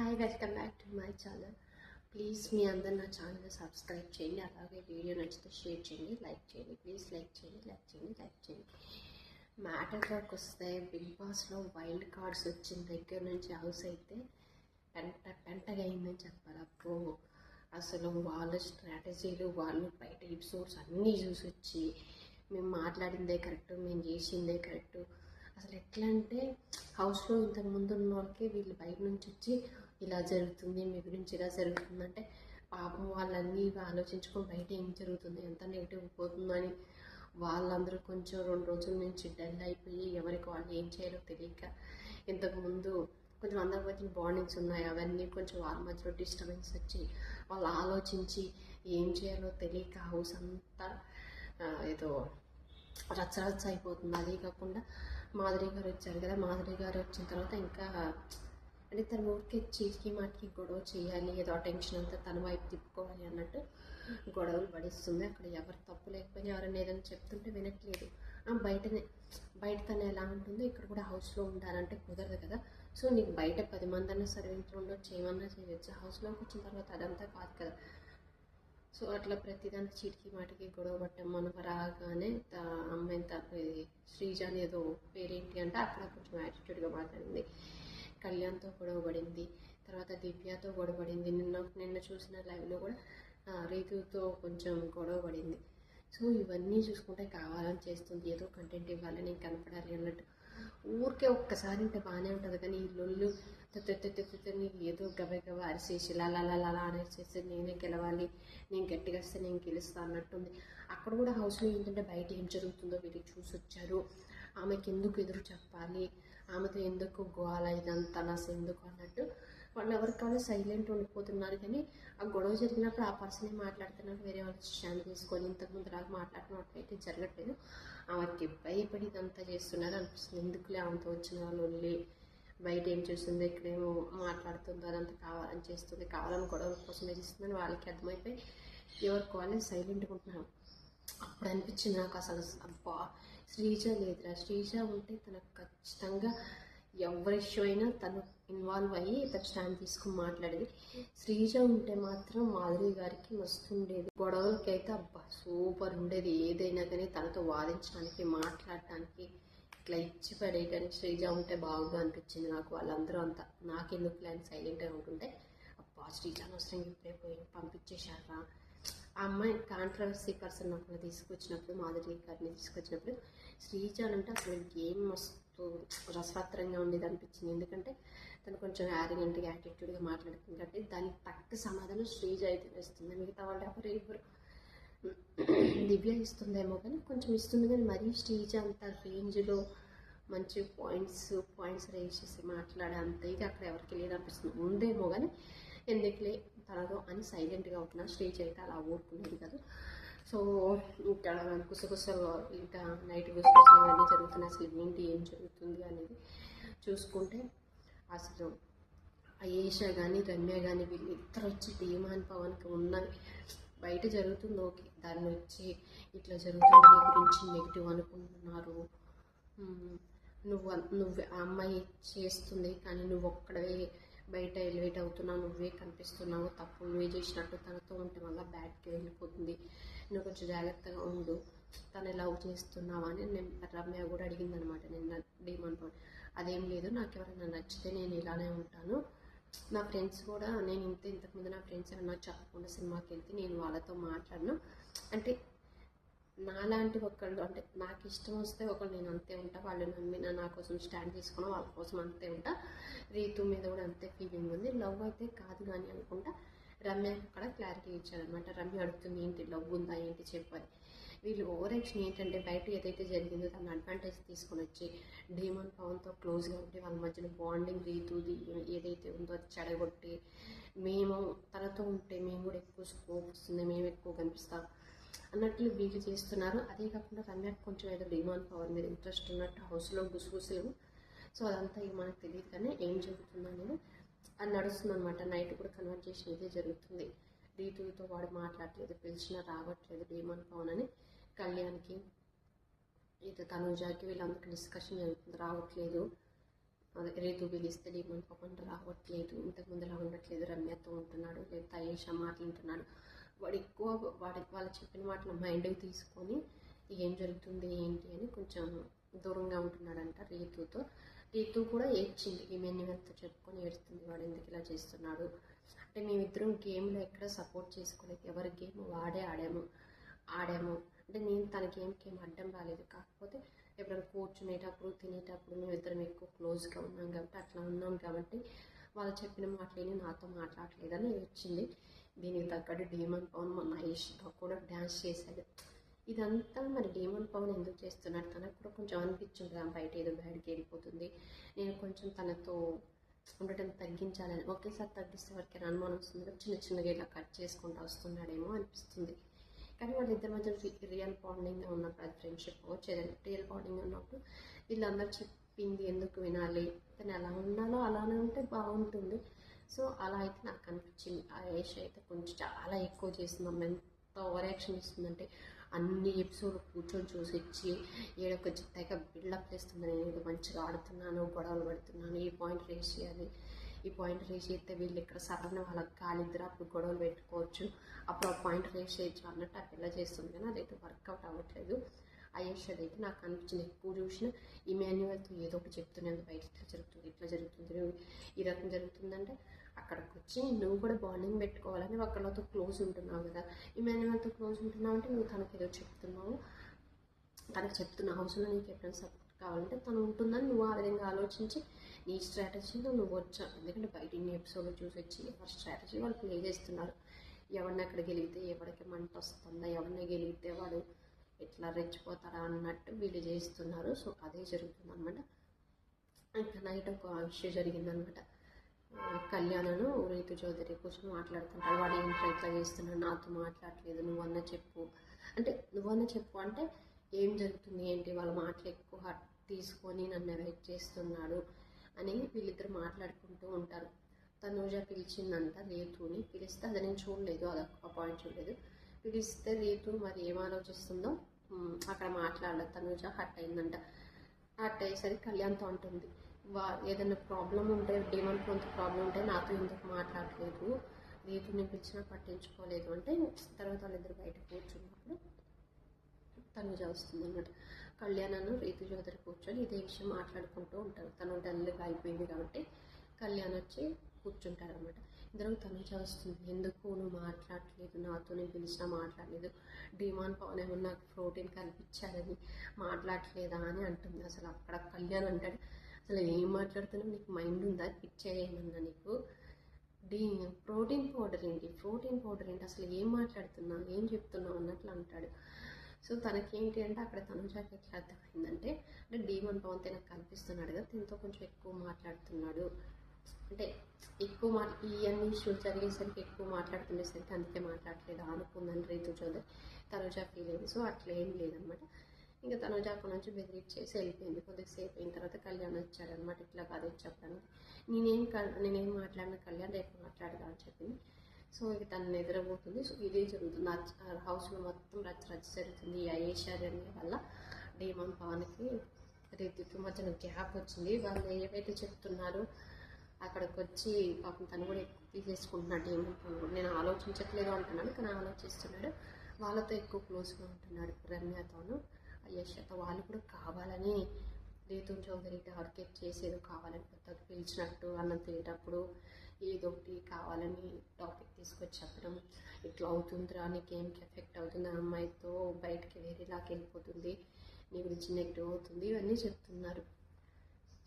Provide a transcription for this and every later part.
Hi welcome back to my channel please మీ అందరు నా channel subscribe చేయండి. అలాగే వీడియో నచ్చితే షేర్ చేయండి లైక్ చేయండి. ప్లీజ్ లైక్ చేయండి లైక్ చేయండి లైక్ చేయండి. మ్యాటర్లోకి వస్తే బిగ్ బాస్లో వైల్డ్ కార్డ్స్ వచ్చిన దగ్గర నుంచి హౌస్ అయితే పెంట పెంటగా అయిందని చెప్పాలి. అప్పుడు అసలు వాళ్ళ స్ట్రాటజీలు వాళ్ళు బయట ఎపిసోడ్స్ అన్నీ చూసి వచ్చి మేము మాట్లాడిందే కరెక్ట్ మేము చేసిందే కరెక్ట్ అసలు ఎట్లా అంటే హౌస్లో ఇంతకుముందు ఉన్న వాళ్ళకి వీళ్ళు బయట నుంచి వచ్చి ఇలా జరుగుతుంది మీ గురించి ఇలా జరుగుతుంది అంటే పాపం వాళ్ళన్నీ ఇవి ఆలోచించుకొని బయట ఏం జరుగుతుంది ఎంత నెగిటివ్ పోతుందని వాళ్ళందరూ కొంచెం రెండు రోజుల నుంచి డల్ అయిపోయి ఎవరికి వాళ్ళు ఏం చేయాలో తెలియక ఇంతకుముందు కొంచెం అందరి మధ్య బాండింగ్స్ ఉన్నాయి అవన్నీ కొంచెం వాళ్ళ మధ్యలో డిస్టర్బెన్స్ వచ్చి వాళ్ళు ఆలోచించి ఏం చేయాలో తెలియక హౌస్ అంతా ఏదో రచ్చరచ్చ అయిపోతుంది. అదే కాకుండా మాధురి గారు వచ్చారు కదా మాధురి గారు వచ్చిన తర్వాత ఇంకా అంటే తన ఊరికి చీకి మాటికి గొడవ చేయాలి ఏదో టెన్షన్ అంతా తన వైపు తిప్పుకోవాలి అన్నట్టు గొడవలు పడిస్తుంది అక్కడ ఎవరు తప్పు లేకపోయినా ఎవరైనా ఏదైనా చెప్తుంటే వినట్లేదు బయటనే బయట తను ఎలా ఉంటుందో ఇక్కడ కూడా హౌస్లో ఉండాలంటే కుదరదు కదా సో నీకు బయట పది మంది అన్న సరే ఉండొచ్చు ఏమన్నా చేయవచ్చు హౌస్లోకి వచ్చిన తర్వాత అదంతా కాదు కదా సో అట్లా ప్రతిదానికి చీటికి మాటికి గొడవ పట్టడం మనం రాగానే త- అమ్మాయిని తప్ప శ్రీజ అనేదో పేరేంటి అంటే అక్కడ కొంచెం యాటిట్యూడ్గా మాట్లాడింది కళ్యాణ్తో గొడవ పడింది. తర్వాత దివ్యతో గొడవ పడింది. నిన్న నిన్న చూసిన లైవ్లో కూడా రీతుతో కొంచెం గొడవ పడింది. సో ఇవన్నీ చూసుకుంటే కావాలని చేస్తుంది. ఏదో కంటెంట్ ఇవ్వాలి నేను కనపడాలి అన్నట్టు. ఊరికే ఒక్కసారి ఉంటే బాగానే ఉంటుంది. కానీ ఈ లొల్లు తెత్తని ఏదో గబ గబ అరిసేసి లలా అరిసేసి నేనే గెలవాలి నేను గట్టిగా వస్తే నేను గెలుస్తా అన్నట్టుంది. అక్కడ కూడా హౌస్లో ఏంటంటే బయట ఏం జరుగుతుందో వీళ్ళు చూసి వచ్చారు ఆమెకి ఎందుకు ఎదురు చెప్పాలి? ఆమెతో ఎందుకు గోవాల ఇదంతా నాస్ ఎందుకు అన్నట్టు వాళ్ళు ఎవరికైనా సైలెంట్ ఉండిపోతున్నారు కానీ ఆ గొడవ జరిగినప్పుడు ఆ పర్సనే మాట్లాడుతున్నారు వేరే వాళ్ళు స్టాండ్ తీసుకొని ఇంతకుముందు రాగా మాట్లాడినట్టు అయితే జరగట్లేదు. ఆమెకి భయపడి ఇదంతా చేస్తున్నారు అనిపిస్తుంది. ఎందుకులే ఆమెతో వచ్చిన వాళ్ళు వెళ్ళి బయట ఏం చేస్తుందో ఇక్కడేమో మాట్లాడుతుందో అదంతా కావాలని చేస్తుంది కావాలని గొడవల కోసం చేస్తుందని వాళ్ళకి అర్థమైపోయి ఎవరికి వాళ్ళే సైలెంట్గా ఉంటున్నారు అప్పుడు అనిపించింది నాకు అసలు అబ్బా శ్రీజ లేదురా. శ్రీజ ఉంటే తనకు ఖచ్చితంగా ఎవరి ఇష్యూ అయినా తను ఇన్వాల్వ్ అయ్యి తను స్టాండ్ తీసుకుని మాట్లాడేది. శ్రీజ ఉంటే మాత్రం మాధురి గారికి వస్తుండేది గొడవలకి అయితే అబ్బా సూపర్ ఉండేది. ఏదైనా కానీ తనతో వాదించడానికి మాట్లాడటానికి ఇట్లా ఇచ్చి పడే కానీ శ్రీజ ఉంటే బాగుండు అనిపించింది నాకు. వాళ్ళందరూ అంతా నాకెందుకు ప్లాన్ సైలెంట్గా ఉంటుంటే అబ్బా శ్రీజ అనవసరంగా ఇప్పుడే పోయి పంపించేశారా ఆ అమ్మాయి కాంట్రవర్సీ పర్సన్ అక్కడ తీసుకొచ్చినప్పుడు మాధురి గారిని తీసుకొచ్చినప్పుడు శ్రీజ అంటే అసలు ఏం మస్తు రసవత్తరంగా ఉండేది అనిపించింది. ఎందుకంటే తను కొంచెం యారిగెంట్గా యాటిట్యూడ్గా మాట్లాడుతుంది. కాబట్టి దానికి తగ్గ సమాధానం శ్రీజ అయితే ఇస్తుంది? మిగతా వాళ్ళు ఎవరు ఎవరు? దివ్య ఇస్తుందేమో కానీ కొంచెం ఇస్తుంది కానీ మరీ శ్రీజ అంత రేంజ్లో మంచి పాయింట్స్ పాయింట్స్ రేజ్ చేసి మాట్లాడే అంత ఇది అక్కడ ఎవరికి లేదు అనిపిస్తుంది. ఉందేమో కానీ ఎందుకులే తనలో అని సైలెంట్గా ఉంటున్నా. స్టేజ్ అయితే అలా ఊరుకునేది కాదు. సో ఇంకా గుసగుసలు ఇంకా నైట్ గుసగుసలు ఇవన్నీ జరుగుతున్నాయి అసలు ఏంటి ఏం జరుగుతుంది అనేది చూసుకుంటే అసలు అయేష కానీ రమ్య కానీ వీళ్ళు ఇద్దరు వచ్చి ధీమాన్ పవన్కి ఉన్నది బయట జరుగుతుంది ఓకే. దాన్ని వచ్చి ఇట్లా జరుగుతుంది నీ గురించి నెగిటివ్ అనుకుంటున్నారు. నువ్వు నువ్వు ఆ అమ్మాయి చేస్తుంది కానీ నువ్వు ఒక్కడే బయట ఎలివేట్ అవుతున్నావు నువ్వే కనిపిస్తున్నావు తప్పు నువ్వే చేసినట్టు తనతో ఉంటే మళ్ళీ బ్యాడ్కి వెళ్ళిపోతుంది. నువ్వు కొంచెం జాగ్రత్తగా ఉండు. తను లవ్ చేస్తున్నావా అని నేను రమ్య కూడా అడిగింది అనమాట నేను డీమన్ అదేం లేదు నాకు ఎవరైనా నచ్చితే నేను ఇలానే ఉంటాను. నా ఫ్రెండ్స్ కూడా నేను ఇంత ఇంతకుముందు నా ఫ్రెండ్స్ ఏమన్నా చెప్పకుండా సినిమాకి వెళ్తే నేను వాళ్ళతో మాట్లాడను. అంటే నాలాంటి ఒకళ్ళు అంటే నాకు ఇష్టం వస్తే ఒకళ్ళు నేను అంతే ఉంటా. వాళ్ళు నమ్మిన నా కోసం స్టాండ్ తీసుకున్న వాళ్ళ కోసం అంతే ఉంటా. రీతు మీద కూడా అంతే ఫీలింగ్ ఉంది. లవ్ అయితే కాదు కానీ అనుకుంటా రమ్య అక్కడ క్లారిటీ ఇచ్చారనమాట రమ్య అడుగుతుంది ఏంటి లవ్ ఉందా? ఏంటి చెప్పాలి వీళ్ళు ఓవర్ యాక్షన్ ఏంటంటే బయట ఏదైతే జరిగిందో దాన్ని అడ్వాంటేజ్ తీసుకొని వచ్చి డేమన్ పవన్తో క్లోజ్గా ఉంటే వాళ్ళ మధ్యన బాండింగ్ రీతుది ఏదైతే ఉందో అది చెడగొట్టి మేము తనతో ఉంటే మేము కూడా ఎక్కువ స్కోప్ వస్తుంది మేము ఎక్కువ కనిపిస్తాం అన్నట్లు వీళ్ళు చేస్తున్నారు. అదే కాకుండా రమ్యకు కొంచెం ఏదో డిమాండ్ పవర్ మీద ఇంట్రెస్ట్ ఉన్నట్టు హౌస్లో గుసగుసలు. సో అదంతా మనకు తెలియదు కానీ ఏం జరుగుతుందో అనేది అది నడుస్తుందనమాట నైట్ కూడా కన్వర్జేషన్ ఇదే జరుగుతుంది. రీతుతో వాడు మాట్లాడట్లేదు పిలిచినా రావట్లేదు డేమన్ పవన్ అని. కళ్యాణ్కి ఇది తనుజాకి వీళ్ళందరికీ డిస్కషన్ జరుగుతుంది. రావట్లేదు. అదే రేతు పిలిస్తే డీమన్ పవన్ రావట్లేదు. ఇంతకుముందులా ఉండట్లేదు. రమ్యతో ఉంటున్నాడు. లేదా తయేష మాట్లాడుతున్నాడు. వాడు ఎక్కువ వాడి వాళ్ళు చెప్పిన మాటలు మైండ్కి తీసుకొని ఏం జరుగుతుంది ఏంటి అని కొంచెం దూరంగా ఉంటున్నాడంట రీతుతో. రీతు కూడా ఏడ్చింది. ఈమెన్యువల్తో చెప్పుకొని ఏడుస్తుంది వాడు ఎందుకు ఇలా చేస్తున్నాడు? అంటే మేమిద్దరం గేమ్లో ఎక్కడ సపోర్ట్ చేసుకోలేదు. ఎవరి గేమ్ వాడే ఆడాము. ఆడాము. అంటే నేను తన గేమ్కి ఏం అడ్డం రాలేదు. కాకపోతే ఎప్పుడైనా కూర్చునేటప్పుడు తినేటప్పుడు మేమిద్దరం ఎక్కువ క్లోజ్గా ఉన్నాం కాబట్టి అట్లా ఉన్నాం కాబట్టి వాళ్ళు చెప్పిన మాటలేని నాతో మాట్లాడలేదని వచ్చింది దీనికి తగ్గట్టు డీమన్ పవన్ మొన్న ఐషితో కూడా డ్యాన్స్ చేశాడు. ఇదంతా మరి డేమన్ పవన్ ఎందుకు చేస్తున్నాడు? తనకు కూడా కొంచెం అనిపించింది? కదా బయట ఏదో బయటకి వెళ్ళిపోతుంది. నేను కొంచెం తనతో ఉండటం తగ్గించాలని ఒకేసారి తగ్గిస్తే వారికి అనుమానం వస్తుంది? చిన్న చిన్నగా ఇలా కట్ చేసుకుంటూ వస్తున్నాడేమో అనిపిస్తుంది. కానీ వాళ్ళిద్దరి మధ్య రియల్ బాండింగ్ ఉన్నప్పుడు అది ఫ్రెండ్షిప్ వచ్చేదండి రియల్ బాండింగ్ ఉన్నప్పుడు వీళ్ళందరూ చెప్పింది ఎందుకు వినాలి? తను ఎలా ఉన్నాలో అలానే ఉంటే బాగుంటుంది. సో అలా అయితే నాకు అనిపించింది. ఆ ఏష్ అయితే కొంచెం చాలా ఎక్కువ చేసింది. ఎంత ఓవర్ యాక్షన్ ఇస్తుందంటే అన్ని ఎపిసోడ్ కూర్చొని చూసి ఇచ్చి ఏడొక తెగ బిల్డప్ చేస్తుంది నేను ఇది మంచిగా ఆడుతున్నాను గొడవలు పడుతున్నాను ఈ పాయింట్ రేస్ చేయాలి ఈ పాయింట్ రేస్ చేస్తే వీళ్ళు ఇక్కడ సరైన వాళ్ళకి కాలిద్దరు అప్పుడు గొడవలు పెట్టుకోవచ్చు. అప్పుడు ఆ పాయింట్ రేస్ చేయొచ్చు అన్నట్టు ఆ పిల్ల చేస్తుంది కానీ అదైతే వర్కౌట్ అవ్వట్లేదు. ఐఎస్ అయితే నాకు అనిపించింది. ఎక్కువ చూసిన ఈ మాన్యువల్తో ఏదో ఒకటి చెప్తున్నాను బయట ఇట్లా జరుగుతుంది ఇట్లా జరుగుతుంది ఈ రకం జరుగుతుందంటే అక్కడికి వచ్చి నువ్వు కూడా బాండింగ్ పెట్టుకోవాలని ఒకళ్ళతో క్లోజ్ ఉంటున్నావు కదా. ఈ క్లోజ్ ఉంటున్నావు అంటే నువ్వు తనకి ఏదో చెప్తున్నావు. తనకు చెప్తున్న హౌస్లో నీకు ఎప్పుడైనా సపోర్ట్ కావాలంటే తను ఉంటుందని నువ్వు ఆ విధంగా ఆలోచించి నీ స్ట్రాటజీలో నువ్వు వచ్చావు ఎందుకంటే బయట ఇన్ని ఎపిసోడ్లు చూసి వచ్చి ఆ స్ట్రాటజీ వాళ్ళు ప్లే చేస్తున్నారు. ఎవరిని అక్కడ గెలిగితే ఎవరికి మంట వస్తుందా? ఎవరిని గెలిగితే వాడు ఎట్లా రెచ్చిపోతారా అన్నట్టు వీళ్ళు చేస్తున్నారు. సో అదే జరుగుతుంది అనమాట ఇంకా నైట్ ఒక ఇష్యూ జరిగిందనమాట కళ్యాణను రీతు చౌదరి కూర్చొని మాట్లాడుతుంటాడు. వాడు ఏంటి ఇట్లా చేస్తున్నాడు? నాతో మాట్లాడలేదు. నువ్వన్న చెప్పు. అంటే నువ్వన్న చెప్పు అంటే ఏం జరుగుతుంది? ఏంటి? వాళ్ళ మాటలు ఎక్కువ హట్ తీసుకొని నన్ను వెయిట్ చేస్తున్నాడు అని వీళ్ళిద్దరు మాట్లాడుకుంటూ ఉంటారు. తనూజ పిలిచిందంట రేతుని. పిలిస్తే అది నేను చూడలేదు. అది పాయింట్ చూడలేదు. పిలిస్తే రేతు మరి ఏం ఆలోచిస్తుందో? అక్కడ మాట్లాడలేదు. తనూజ హట్ అయిందంట. హట్ అయ్యేసరికి కళ్యాణ్తో ఉంటుంది వా ఏదైనా ప్రాబ్లం ఉంటే డిమాండ్ కొంత ప్రాబ్లం ఉంటే నాతో ఎందుకు మాట్లాడలేదు? రీతుని పిలిచినా పట్టించుకోలేదు అంటే తర్వాత వాళ్ళిద్దరు బయట కూర్చున్నప్పుడు తనుజ వస్తుంది అన్నమాట కళ్యాణను రీతు చౌదరి కూర్చొని ఇదే విషయం మాట్లాడుకుంటూ ఉంటారు. తను డల్గా అయిపోయింది కాబట్టి కళ్యాణ్ వచ్చి కూర్చుంటారు అనమాట ఇద్దరు తనుజ వస్తుంది ఎందుకు నువ్వు మాట్లాడలేదు నాతో నేను పిలిచినా మాట్లాడలేదు. డిమాండ్ పవన్ ఏమన్నా నాకు ప్రోటీన్ కనిపించాలని మాట్లాడలేదా అని అంటుంది. అసలు అక్కడ కళ్యాణ్ అంటాడు అసలు ఏం మాట్లాడుతున్నావు? నీకు మైండ్ ఉందా? పిచ్చేయమన్నా నీకు? డీ ప్రోటీన్ పౌడర్ ఏంటి? ప్రోటీన్ పౌడర్ ఏంటి? అసలు ఏం మాట్లాడుతున్నావు? ఏం చెప్తున్నావు? అన్నట్లు అంటాడు. సో తనకేంటి అంటే అక్కడ తనుజాకి ఎట్లా అర్థమైందంటే అంటే డీమన్ పవన్ నాకు కనిపిస్తున్నాడు కదా దీంతో కొంచెం ఎక్కువ మాట్లాడుతున్నాడు. అంటే ఎక్కువ మా ఈ అన్ని ఇష్యూస్ జరిగేసరికి ఎక్కువ మాట్లాడుతుండేసరికి అందుకే మాట్లాడలేదు అనుకుందని రీతు చౌదరి తనుజా ఫీల్ అయింది. సో అట్లా ఏం లేదనమాట. ఇంకా తనుజ అక్కడి నుంచి బెదిరిచ్చేసి వెళ్ళిపోయింది. కొద్దిసేపు అయిన తర్వాత కళ్యాణ్ వచ్చాడనమాట ఇట్లా కాదు చెప్పాను చెప్పడానికి. నేనేం క- నేనేం మాట్లాడిన కళ్యాణ్ రేపు మాట్లాడదా అని చెప్పింది. సో ఇక తను నిద్రపోతుంది. సో ఇదే జరుగుతుంది. హౌస్లో మొత్తం రచ్చ రచ్చ జరుగుతుంది. ఈ వల్ల డేమన్ పవన్కి రీతికి మధ్యన గ్యాప్ వచ్చింది. వాళ్ళు ఏవైతే చెప్తున్నారో అక్కడికి వచ్చి పాపం తను కూడా ఎక్కువ తీసేసుకుంటున్నాడు డేమన్ పవన్ నేను ఆలోచించట్లేదు అంటున్నాను కానీ ఆలోచిస్తున్నాడు. వాళ్ళతో ఎక్కువ క్లోజ్గా ఉంటున్నాడు రమ్యతోను. యశ్వత వాళ్ళు కూడా కావాలని రీతు చౌదరి టార్గెట్ చేసి ఏదో కావాలని కొత్తగా పిలిచినట్టు అన్నం తినేటప్పుడు ఏదో ఒకటి కావాలని టాపిక్ తీసుకొచ్చి చెప్పడం ఇట్లా అవుతుందిరా నీకు ఏంకి ఎఫెక్ట్ అవుతుంది? ఆ అమ్మాయితో బయటికి వేరేలాగా వెళ్ళిపోతుంది. నీ గురించి నెగిటివ్ అవుతుంది. ఇవన్నీ చెప్తున్నారు.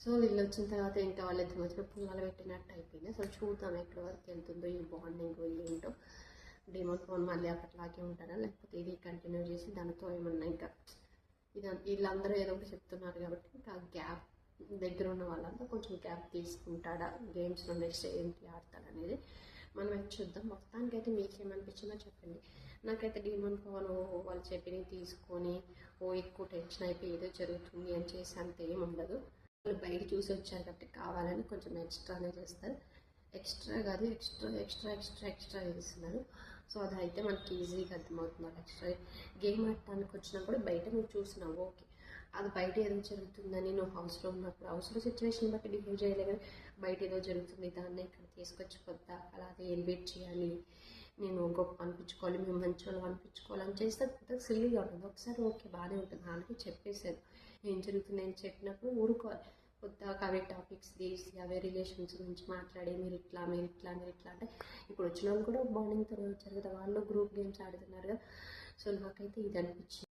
సో వీళ్ళు వచ్చిన తర్వాత ఇంకా వాళ్ళిద్దరి మధ్యన పుల్లలు పెట్టినట్టు అయిపోయింది. సో చూద్దాం ఎక్కడ వరకు వెళ్తుందో ఈ బాండింగ్ ఏంటో. డిమోట్ ఫోన్ మళ్ళీ అప్పట్లాగే ఉంటారా? లేకపోతే ఇది కంటిన్యూ చేసి దానితో ఏమన్నా ఇంకా ఇది వీళ్ళందరూ ఏదో ఒకటి చెప్తున్నారు కాబట్టి ఇంకా గ్యాప్ దగ్గర ఉన్న వాళ్ళంతా కొంచెం గ్యాప్ తీసుకుంటాడా? గేమ్స్లో నెక్స్ట్ ఏంటి ఆడతాడనేది మనం అయితే చూద్దాం. మొత్తానికి అయితే మీకేమనిపించిందో చెప్పండి. నాకైతే డీమన్ పవన్ వాళ్ళు చెప్పినవి తీసుకొని ఓ ఎక్కువ టెన్షన్ అయిపోయి ఏదో జరుగుతుంది అని చేసి అంత ఏం ఉండదు. వాళ్ళు బయట చూసి వచ్చారు కాబట్టి కావాలని కొంచెం ఎక్స్ట్రానే చేస్తారు. ఎక్స్ట్రా కాదు ఎక్స్ట్రా ఎక్స్ట్రా ఎక్స్ట్రా ఎక్స్ట్రా చేస్తున్నారు. సో అదైతే మనకి ఈజీగా అర్థమవుతుంది వాళ్ళు గేమ్ ఆడటానికి వచ్చినప్పుడు బయట నువ్వు చూసినావు ఓకే. అది బయట ఏదో జరుగుతుందని నువ్వు హౌస్లో ఉన్నప్పుడు హౌస్లో సిచ్యువేషన్ బట్టి బిహేవ్ చేయలే కానీ బయట ఏదో జరుగుతుంది దాన్ని ఇక్కడ తీసుకొచ్చి కొత్త అలా అది ఎలివేట్ చేయాలి. నేను గొప్ప అనిపించుకోవాలి మేము మంచి వాళ్ళు అనిపించుకోవాలని చేస్తే పెద్ద సిల్లీగా ఉంటుంది. ఒకసారి ఓకే బాగానే ఉంటుంది. ఆల్రెడీ చెప్పేసారు ఏం జరుగుతుంది అని చెప్పినప్పుడు ఊరుకోవాలి. కొత్తగా అవే టాపిక్స్ తీసి అవే రిలేషన్స్ గురించి మాట్లాడి మీరు ఇట్లా మీరు ఇట్లా మీరు ఇట్లా అంటే ఇప్పుడు వచ్చిన వాళ్ళు కూడా బాండింగ్తో వచ్చారు కదా వాళ్ళు గ్రూప్ గేమ్స్ ఆడుతున్నారు కదా. సో నాకైతే ఇది అనిపించింది.